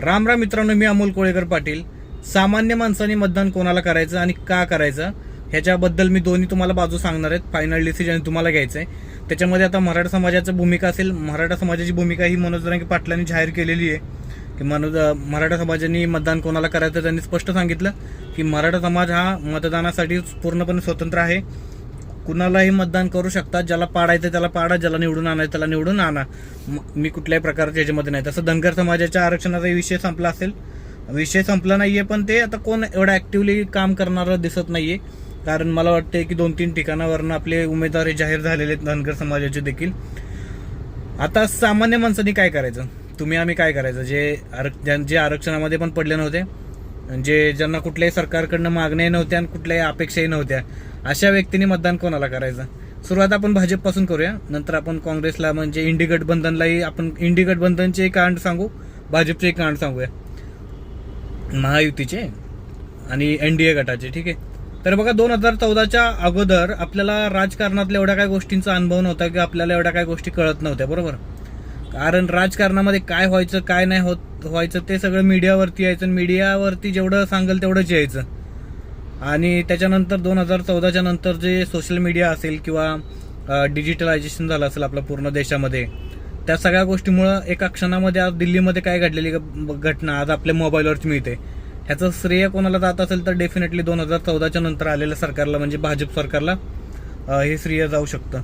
राम राम मित्रांनो मी अमोल कोळेकर पाटील. सामान्य माणसाने मतदान कोणाला करायचं आणि का करायचं ह्याच्याबद्दल मी दोन्ही तुम्हाला बाजू सांगणार आहेत. फायनल डिसिजन तुम्हाला घ्यायचं आहे त्याच्यामध्ये आता मराठा समाजाची भूमिका असेल मराठा समाजाची भूमिका ही मनोज जरांगे पाटलांनी जाहीर केलेली आहे. की मनोज मराठा समाजाने मतदान कोणाला करायचं त्यांनी स्पष्ट सांगितलं की मराठा समाज हा मतदानासाठी पूर्णपणे स्वतंत्र आहे. कुणालाही मतदान करू शकतात ज्याला पाडायचं त्याला पाडा ज्याला निवडून आणायचं त्याला निवडून आणा. मी कुठल्याही प्रकारच्या याच्यामध्ये नाही. तसं धनगर समाजाच्या आरक्षणाचा विषय संपला असेल. विषय संपला नाहीये पण ते आता कोण एवढं ॲक्टिवली काम करणारं दिसत नाहीये. कारण मला वाटते की दोन तीन ठिकाणावरनं आपले उमेदवार जाहीर झालेले आहेत धनगर समाजाचे देखील. आता सामान्य माणसांनी काय करायचं? तुम्ही आम्ही काय करायचं? जे आरक- जे आरक्षणामध्ये पण पडले नव्हते. जे ज्यांना कुठल्याही सरकारकडनं मागण्याही नव्हत्या आणि कुठल्याही अपेक्षाही नव्हत्या. अशा व्यक्तींनी मतदान कोणाला करायचं? सुरुवात आपण भाजपपासून करूया. नंतर आपण काँग्रेसला म्हणजे इंडी गठबंधनलाही आपण इंडी गठबंधनचे कांड सांगू भाजपचे कांड सांगूया. महायुतीचे आणि एन डी ए गटाचे ठीक आहे? तर बघा दोन हजार चौदाच्या अगोदर आपल्याला राजकारणातल्या एवढ्या काय गोष्टींचा अनुभव नव्हता की आपल्याला एवढ्या काय गोष्टी कळत नव्हत्या बरोबर? कारण राजकारणामध्ये काय व्हायचं काय नाही होत व्हायचं ते सगळं मीडियावरती यायचं आणि मीडियावरती जेवढं सांगेल तेवढंच यायचं. आणि त्याच्यानंतर दोन हजार चौदाच्या नंतर जे सोशल मीडिया असेल किंवा डिजिटलायझेशन झालं असेल आपल्या पूर्ण देशामध्ये त्या सगळ्या गोष्टीमुळं एका क्षणामध्ये आज दिल्लीमध्ये काय घडलेली ग- घटना आज आपल्या मोबाईलवरच मिळते. ह्याचं श्रेय कोणाला जात असेल तर डेफिनेटली दोन हजार चौदाच्या नंतर आलेल्या सरकारला म्हणजे भाजप सरकारला हे श्रेय जाऊ शकतं.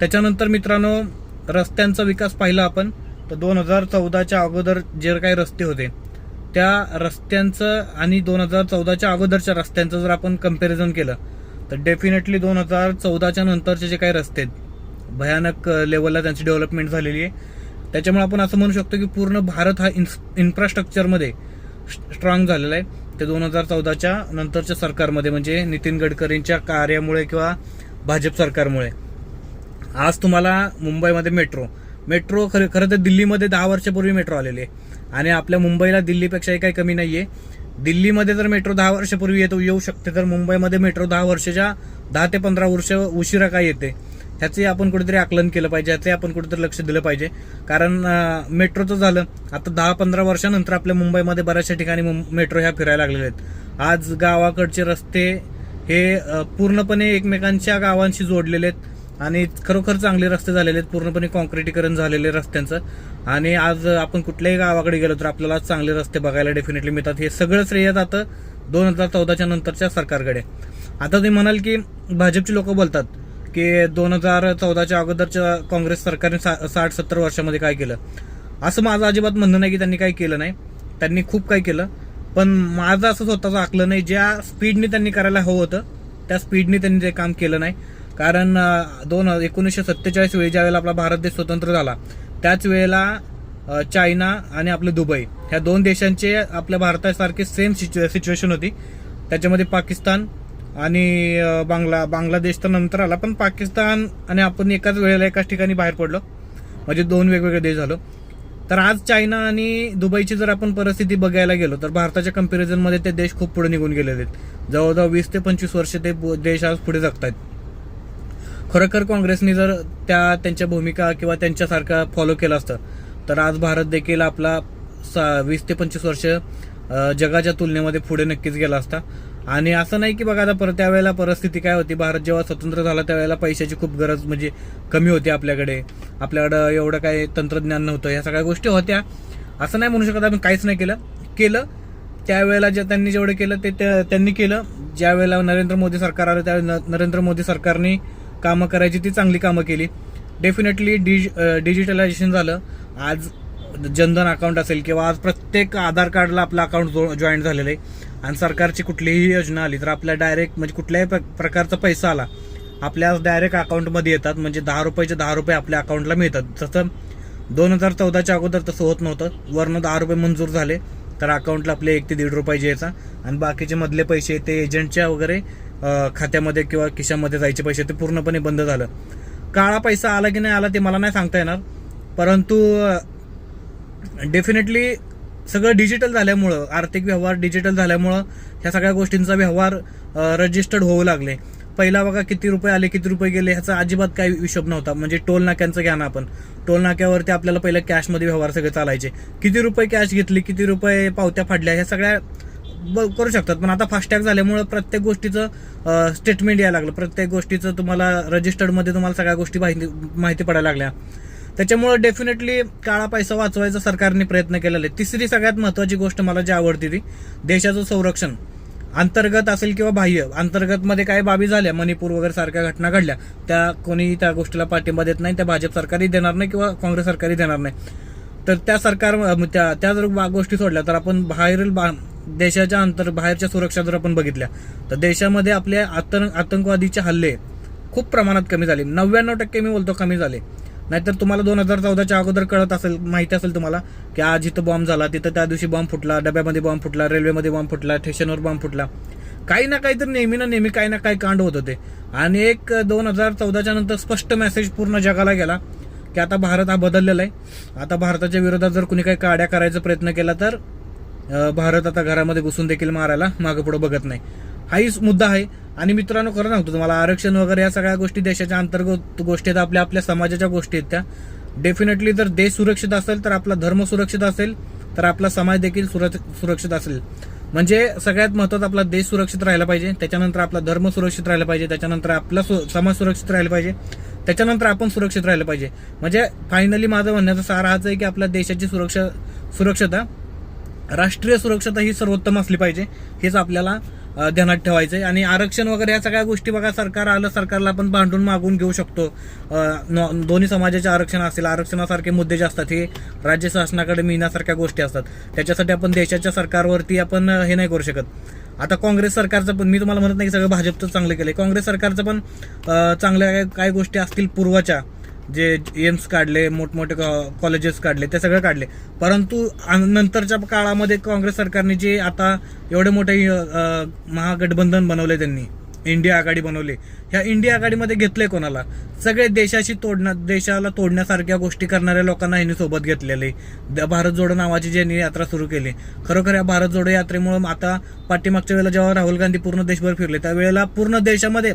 त्याच्यानंतर मित्रांनो रस्त्यांचा विकास पाहिला आपण तर दोन हजार चौदाच्या अगोदर जे काही रस्ते होते त्या रस्त्यांचं आणि दोन हजार चौदाच्या अगोदरच्या रस्त्यांचं जर आपण कंपॅरिझन केलं तर डेफिनेटली दोन हजार चौदाच्या नंतरचे जे काही रस्ते आहेत भयानक लेवलला त्यांची डेव्हलपमेंट झालेली आहे. त्याच्यामुळे आपण असं म्हणू शकतो की पूर्ण भारत हा इन्फ्रास्ट्रक्चरमध्ये स्ट्रॉंग झालेला आहे. ते दोन हजार चौदाच्या नंतरच्या सरकारमध्ये म्हणजे नितीन गडकरींच्या कार्यामुळे किंवा भाजप सरकारमुळे. आज तुम्हाला मुंबईमध्ये मेट्रो मेट्रो खरं खरं तर दिल्लीमध्ये दहा वर्षापूर्वी मेट्रो आलेली आहे. आणि आपल्या मुंबईला दिल्लीपेक्षाही काही कमी नाहीये. दिल्लीमध्ये जर मेट्रो दहा वर्षापूर्वी येतो येऊ शकते. तर मुंबईमध्ये मेट्रो दहा वर्षाच्या दहा ते पंधरा वर्ष उशिरा काय येते ह्याचे आपण कुठेतरी आकलन केलं पाहिजे ह्याचे आपण कुठेतरी लक्ष दिलं पाहिजे. कारण मेट्रोचं झालं आता दहा पंधरा वर्षानंतर आपल्या मुंबईमध्ये बऱ्याचशा ठिकाणी मुं- मेट्रो ह्या फिरायला लागलेल्या आहेत. आज गावाकडचे रस्ते हे पूर्णपणे एकमेकांच्या गावांशी जोडलेले आहेत. आणि खरोखर चांगले रस्ते झालेले आहेत. पूर्णपणे कॉन्क्रिटीकरण झालेले रस्त्यांचं. आणि आज आपण कुठल्याही गावाकडे गेलो तर आपल्याला चांगले रस्ते बघायला डेफिनेटली मिळतात. हे सगळं श्रेय जातं दोन हजार चौदाच्या नंतरच्या सरकारकडे आता ते म्हणाल की भाजपची लोक बोलतात की दोन हजार चौदाच्या अगोदरच्या काँग्रेस सरकारने सा- साठ सत्तर वर्षामध्ये काय केलं? असं माझं अजिबात म्हणणं नाही की त्यांनी काही केलं नाही. त्यांनी खूप काही केलं. पण माझं असं स्वतःचं आकलं नाही ज्या स्पीडने त्यांनी करायला हवं होतं त्या स्पीडने त्यांनी ते काम केलं नाही. कारण दोन एकोणीसशे सत्तेचाळीस वेळी ज्यावेळेला आपला भारत देश स्वतंत्र झाला त्याच वेळेला चायना आणि आपले दुबई ह्या दोन देशांचे आपल्या भारतासारखी सेम सिच्युएशन होती. त्याच्यामध्ये पाकिस्तान आणि बांगला बांगलादेश तर नंतर आला पण पाकिस्तान आणि आपण एकाच वेळेला एकाच ठिकाणी बाहेर पडलो. म्हणजे दोन वेगवेगळे देश झालो. तर आज चायना आणि दुबईची जर आपण परिस्थिती बघायला गेलो तर भारताच्या कम्पॅरिझनमध्ये ते देश खूप पुढे निघून गेलेले आहेत. जवळजवळ वीस ते पंचवीस वर्ष ते देश आज पुढे जगत आहेत खरोखर काँग्रेसने जर त्या त्यांच्या भूमिका किंवा त्यांच्यासारखा फॉलो केलं असतं तर आज भारत देखील आपला सा- वीस ते पंचवीस वर्ष जगाच्या तुलनेमध्ये पुढे नक्कीच गेला असता. आणि असं नाही की बघा आता परत त्यावेळेला परिस्थिती काय होती भारत जेव्हा स्वतंत्र झाला त्यावेळेला पैशाची खूप गरज म्हणजे कमी होती आपल्याकडे. आपल्याकडं एवढं काय तंत्रज्ञान नव्हतं ह्या सगळ्या गोष्टी होत्या. असं नाही म्हणू शकत आपण काहीच नाही केलं. केलं त्यावेळेला जे त्यांनी जेवढं केलं ते त्या- त्यांनी केलं. ज्यावेळेला नरेंद्र मोदी सरकार आलं त्यावेळेला न- नरेंद्र मोदी सरकारने कामं करायची ती चांगली कामं केली. डेफिनेटली डिज डिजिटलायझेशन झालं. आज जनधन अकाउंट असेल किंवा आज प्रत्येक आधार कार्डला आपलं अकाउंट जॉईन झालेलं आहे. आणि सरकारची कुठलीही योजना आली तर आपल्या डायरेक्ट म्हणजे कुठल्याही प्र- प्रकारचा पैसा आला आपल्या डायरेक्ट अकाउंटमध्ये येतात. म्हणजे दहा रुपयाचे दहा रुपये आपल्या अकाउंटला मिळतात. तसं दोन हजार चौदाच्या अगोदर तसं होत नव्हतं. वरनं दहा रुपये मंजूर झाले तर अकाउंटला आपले एक ते दीड रुपये यायचा. आणि बाकीचे मधले पैसे ते एजंटच्या वगैरे खात्यामध्ये किंवा खिशामध्ये जायचे पैसे ते पूर्णपणे बंद झालं. काळा पैसा आला की नाही आला ते मला नाही सांगता येणार. परंतु डेफिनेटली सगळं डिजिटल झाल्यामुळं आर्थिक व्यवहार डिजिटल झाल्यामुळं ह्या सगळ्या गोष्टींचा व्यवहार रजिस्टर्ड होऊ लागले. पहिला बघा किती रुपये आले किती रुपये गेले ह्याचा अजिबात काही हिशोब नव्हता. म्हणजे टोल नाक्यांचं घ्या ना आपण. टोल नाक्यावरती आपल्याला पहिलं कॅशमध्ये व्यवहार सगळे चालायचे. किती रुपये कॅश घेतली किती रुपये पावत्या फाडल्या ह्या सगळ्या करू शकतात. पण आता फास्टॅग झाल्यामुळे प्रत्येक गोष्टीचं स्टेटमेंट यायला लागलं. प्रत्येक गोष्टीचं तुम्हाला रजिस्टर्डमध्ये तुम्हाला सगळ्या गोष्टी माहिती माहिती पडायला लागल्या. त्याच्यामुळे डेफिनेटली काळा पैसा वाचवायचा सरकारने प्रयत्न केलेला आहे. तिसरी सगळ्यात महत्त्वाची गोष्ट मला जी आवडती ती देशाचं संरक्षण. अंतर्गत असेल किंवा बाह्य अंतर्गतमध्ये काही बाबी झाल्या मणिपूर वगैरे सारख्या घटना घडल्या त्या कोणी त्या गोष्टीला पाठिंबा देत नाही त्या भाजप सरकारही देणार नाही किंवा काँग्रेस सरकारही देणार नाही. तर त्या सरकार त्या त्या जर बा- गोष्टी सोडल्या तर आपण बाहेरील बा- देशाच्या अंतर बाहेरच्या सुरक्षा जर आपण बघितल्या तर देशामध्ये आपल्या आतंक आतंकवादीचे हल्ले खूप प्रमाणात कमी झाले. नव्याण्णव टक्के मी बोलतो कमी झाले. नाहीतर तुम्हाला दोन हजार चौदाच्या अगोदर कळत असेल माहिती असेल तुम्हाला की आज इथं बॉम्ब झाला तिथं त्या दिवशी बॉम्ब फुटला डब्यामध्ये बॉम्ब फुटला रेल्वेमध्ये बॉम्ब फुटला स्टेशनवर बॉम्ब फुटला. काही ना काही तर नेहमी ना नेहमी काही ना काही कांड होत होते. आणि एक दोन हजार चौदाच्या नंतर स्पष्ट मेसेज पूर्ण जगाला गेला की आता भारत हा बदललेला आहे. आता भारताच्या विरोधात जर कुणी काही काड्या करायचा प्रयत्न केला तर भारत आता घरामध्ये घुसून देखील मारायला मागं पुढं बघत नाही. हाही मुद्दा आहे. आणि मित्रांनो खरं सांगतो तुम्हाला आरक्षण वगैरे या सगळ्या गोष्टी देशाच्या अंतर्गत गोष्टी आहेत आपल्या आपल्या समाजाच्या गोष्टी आहेत त्या. डेफिनेटली जर देश सुरक्षित असेल तर आपला धर्म सुरक्षित असेल तर आपला समाज देखील सुरक्षित सुरक्षित असेल. म्हणजे सगळ्यात महत्वाचं आपला देश सुरक्षित राहिला पाहिजे त्याच्यानंतर आपला धर्म सुरक्षित राहिला पाहिजे त्याच्यानंतर आपला सु- समाज सुरक्षित राहिला पाहिजे त्याच्यानंतर आपण सुरक्षित राहिलं पाहिजे. म्हणजे फायनली माझं म्हणण्याचा सार हाच आहे की आपल्या देशाची सुरक्षा सुरक्षता राष्ट्रीय सुरक्षता ही सर्वोत्तम असली पाहिजे हेच आपल्याला ध्यानात ठेवायचं आहे आणि आरक्षण वगैरे या सगळ्या गोष्टी बघा सरकार आलं सरकारला आपण भांडून मागून घेऊ शकतो. दोन्ही समाजाचे आरक्षण असेल आरक्षणासारखे मुद्दे जे असतात हे राज्य शासनाकडे मिळण्यासारख्या गोष्टी असतात. त्याच्यासाठी आपण देशाच्या सरकारवरती आपण हे नाही करू शकत. आता काँग्रेस सरकारचं पण मी तुम्हाला म्हणत नाही की सगळं भाजपचं चांगलं केलंय. काँग्रेस सरकारचं पण चांगल्या काय- गोष्टी असतील पूर्वाच्या जे एम्स काढले मोठमोठे कॉलेजेस काढले ते सगळं काढले. परंतु नंतरच्या काळामध्ये काँग्रेस सरकारने जे आता एवढे मोठे महागठबंधन बनवले त्यांनी इंडिया आघाडी बनवली ह्या इंडिया आघाडीमध्ये घेतले कोणाला? सगळे देशाशी तोडण्या देशाला तोडण्यासारख्या गोष्टी करणाऱ्या लोकांना ह्यांनी सोबत घेतलेले. भारत जोडो नावाची ज्यांनी यात्रा सुरू केली खरोखर या भारत जोडो यात्रेमुळे आता पाठीमागच्या वेळेला जेव्हा राहुल गांधी पूर्ण देशभर फिरले त्यावेळेला पूर्ण देशामध्ये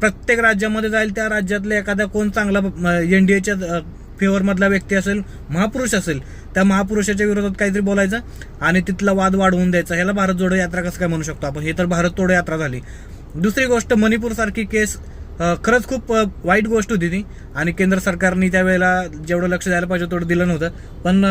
प्रत्येक राज्यामध्ये जाईल त्या राज्यातले एखादा कोण चांगला एनडीएच्या एच्या फेवरमधला व्यक्ती असेल महापुरुष असेल त्या महापुरुषाच्या विरोधात काहीतरी बोलायचं आणि तिथला वाद वाढवून द्यायचा. ह्याला भारत जोडो यात्रा कसं काय म्हणू शकतो आपण? हे तर भारत तोडो यात्रा झाली. दुसरी गोष्ट मणिपूर सारखी केस खरंच खूप वाईट गोष्ट होती ती. आणि केंद्र सरकारने त्यावेळेला जेवढं लक्ष द्यायला पाहिजे तेवढं दिलं नव्हतं. पण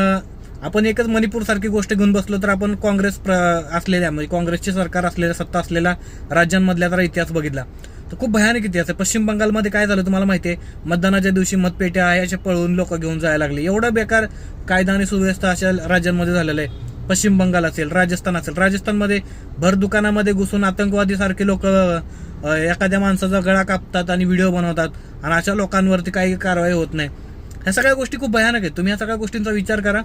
आपण एकच मणिपूर सारखी गोष्ट घेऊन बसलो तर आपण काँग्रेस प्र- असलेल्या म्हणजे काँग्रेसचे सरकार असलेल्या सत्ता असलेल्या राज्यांमधल्या जरा इतिहास बघितला. तर खूप भयानक इतिहास आहे पश्चिम बंगालमध्ये काय झालं तुम्हाला माहिती आहे? मतदानाच्या दिवशी मतपेट्या आहे अशा पळवून लोक घेऊन जायला लागले. एवढं बेकार कायदा आणि सुव्यवस्था अशा राज्यांमध्ये झालेलं आहे. पश्चिम बंगाल असेल राजस्थान असेल. राजस्थानमध्ये भर दुकानामध्ये घुसून आतंकवादी सारखे लोक एखाद्या माणसाचा गळा कापतात आणि व्हिडिओ बनवतात आणि अशा लोकांवरती काही कारवाई होत नाही. ह्या सगळ्या गोष्टी खूप भयानक आहेत. तुम्ही ह्या सगळ्या गोष्टींचा विचार करा.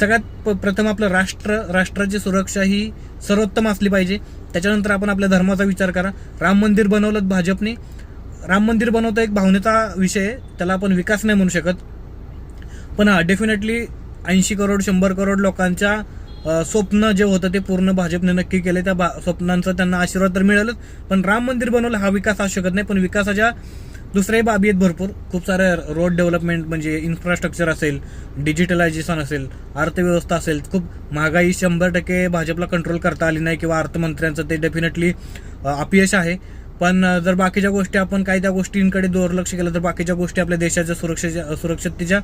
सगळ्यात प- प्रथम आपलं राष्ट्र राष्ट्राची सुरक्षा ही सर्वोत्तम असली पाहिजे. त्याच्यानंतर आपण आपल्या धर्माचा विचार करा. राम मंदिर बनवलं भाजपने. राम मंदिर बनवतं एक भावनेचा विषय आहे. त्याला आपण विकास नाही म्हणू शकत. पण हा डेफिनेटली ऐंशी करोड शंभर करोड लोकांच्या स्वप्न जे होतं ते पूर्ण भाजपने नक्की केले. त्या बा स्वप्नांचा त्यांना आशीर्वाद तर मिळालच. पण राम मंदिर बनवलं हा विकास असू शकत नाही. पण विकासाच्या दुसऱ्याही बाबी आहेत भरपूर. खूप सारे रोड डेव्हलपमेंट म्हणजे इन्फ्रास्ट्रक्चर असेल डिजिटलायझेशन असेल अर्थव्यवस्था असेल खूप महागाई शंभर टक्के भाजपला कंट्रोल करता आली नाही किंवा अर्थमंत्र्यांचं ते डेफिनेटली अपयश आहे. पण जर बाकीच्या गोष्टी आपण काही त्या गोष्टींकडे दुर्लक्ष केलं तर बाकीच्या गोष्टी आपल्या देशाच्या सुरक्षेच्या सुरक्षिततेच्या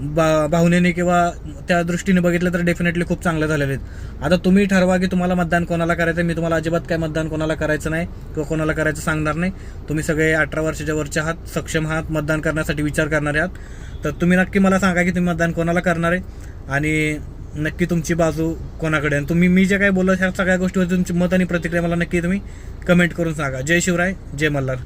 बा- भावनेने किंवा त्या दृष्टीने बघितलं तर डेफिनेटली खूप चांगले झालेले आहेत. आता तुम्ही ठरवा की तुम्हाला मतदान कोणाला करायचं मी तुम्हाला अजिबात काय मतदान कोणाला करायचं नाही किंवा कोणाला करायचं सांगणार नाही. तुम्ही सगळे अठरा वर्षाच्या वरच्या आहात सक्षम आहात मतदान करण्यासाठी विचार करणारे आहात. तर तुम्ही नक्की मला सांगा की तुम्ही मतदान कोणाला करणार आहे आणि नक्की तुमची बाजू कोणाकडे आणि तुम्ही मी जे काही बोललो ह्या सगळ्या गोष्टीवर तुमची मत आणि प्रतिक्रिया मला नक्की तुम्ही कमेंट करून सांगा. जय शिवराय जय मल्हार.